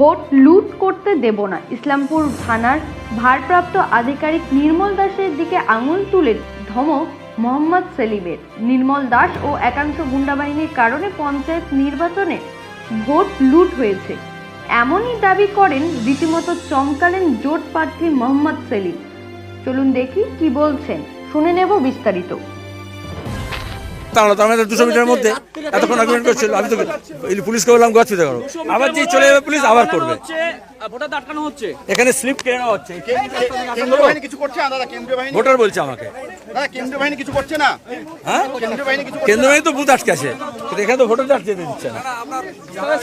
Vote লুট করতে দেব না। ইসলামপুর থানার ভারপ্রাপ্ত আধিকারিক নির্মল দাসের দিকে আঙুল তুলে ধমক মোহাম্মদ সেলিমের। নির্মল দাস ও একাংশ গুন্ডা বাহিনীর কারণে পঞ্চায়েত নির্বাচনে ভোট লুট হয়েছে। এমনই দাবি করেন রীতিমতো চমকালেন জোট প্রার্থী মোহাম্মদ সেলিম। চলুন দেখি কি বলছেন। শুনে নেব বিস্তারিত। তাহলে তো আমাদের দুশো মিটারের মধ্যে এতক্ষণ আর্গুমেন্ট করছিল। আমি তো এই পুলিশকে বললাম গছ পিতে করো। আবার যে চলে যাবে পুলিশ আবার করবে। ভোটার এখানে স্লিপ কেড়ে নেওয়া হচ্ছে। ভোটার বলছে আমাকে। কেন্দ্রীয় বাহিনী কিছু করছে না? হ্যাঁ? কেন্দ্রীয় বাহিনী কেন্দ্র বাহিনী তো বুথ আটকে আছে কিন্তু এখানে তো ভোটারদের যেতে দিচ্ছে না।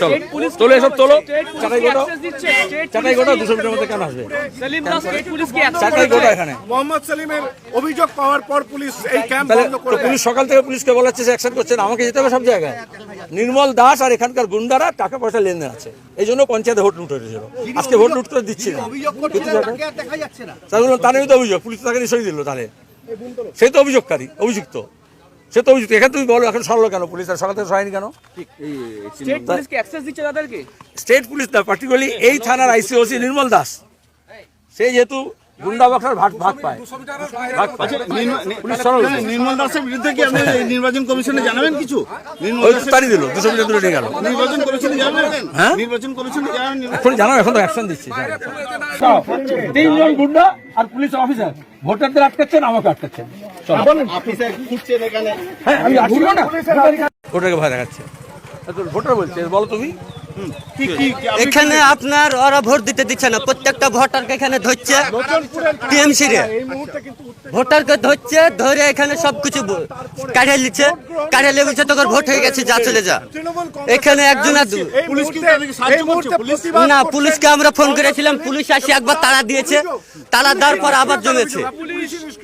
চলো তোলো এসব তোলো। চাটাই গোটা চাটাই গোটা দুশো মিটারের মধ্যে কেন আসবে? সেলিম দাস স্টেট পুলিশ কি অ্যাকশন চাটাই গোটা এখানে। মোহাম্মদ সেলিমের অভিযোগ পাওয়ার পর পুলিশ এই ক্যাম্প বন্ধ করে পুলিশ সকাল থেকে পুলিশকে বলাচ্ছে সে অ্যাকশন করছে আমাকে যেতে হবে সব জায়গায়। নির্মল দাস আর এখানকার গুন্ডারা টাকা পয়সা লেনদেন আছে। এই জন্য পঞ্চায়েতে ভোট লুট হয়েছিল। আজকে ভোট লুট করে দিচ্ছি না। তার তো অভিযোগ। পুলিশ তাকে নিশ্চয়ই দিল তাহলে। সে তো অভিযোগকারী অভিযুক্ত। সে তো অভিযুক্ত। এখানে তুমি বলো এখন সরলো কেন পুলিশ? আর সকাল থেকে সরায়নি কেন? স্টেট পুলিশ কি অ্যাক্সেস দিচ্ছে তাদেরকে? স্টেট পুলিশ না পার্টিকুলারলি এই থানার আইসিওসি নির্মল দাস। সে যেহেতু গুন্ডা বাক্সার ভাগ ভাগ পায়। ভাগ পায়। পুলিশ নির্মল দাসের বিরুদ্ধে কি আপনি নির্বাচন কমিশনে জানাবেন কিছু? ওই তো তাড়ি দিল দুশো মিটার দূরে গেল। নির্বাচন কমিশনে জানাবেন? হ্যাঁ? নির্বাচন কমিশনে জানাবেন? এখন জানো এখন তো অ্যাকশন দিচ্ছি তিনজন গুন্ডা আর পুলিশ অফিসার ভোটারদের আটকাচ্ছেন আমাকে আটকাচ্ছেন। চলো। অফিসার খুঁজছেন এখানে। হ্যাঁ আমি আসব না। ভোটারকে ভয় দেখাচ্ছে। ভোটার বলছে বলো তুমি। এখানে আপনার ওরা ভোট দিতে দিচ্ছে না প্রত্যেকটা ভোটারকে এখানে ধরছে। টিএমসি রে। ভোটারকে ধরছে ধরে এখানে সবকিছু নিচ্ছে। কাঢ়ে নিয়ে বলছে তোর ভোট হয়ে গেছে যা চলে যা। এখানে একজন না পুলিশকে আমরা ফোন করেছিলাম পুলিশ আসি একবার তাড়া দিয়েছে। তাড়া দেওয়ার পর আবার জমেছে।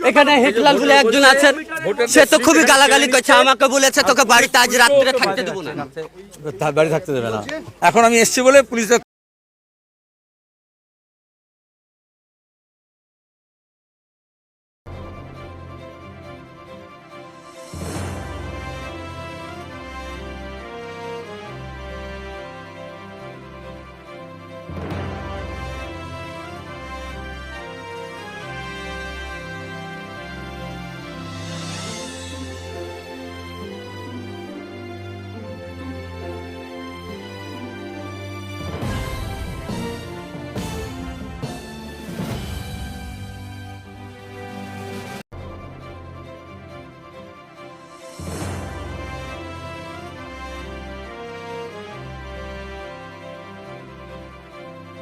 এখানে হেটলাল বলে একজন আছেন। সে তো খুবই গালাগালি করছে আমাকে বলেছে তোকে বাড়িতে আজ রাত্রে থাকতে দেবো না। বাড়ি থাকতে দেবে না। এখন আমি এসছি বলে পুলিশের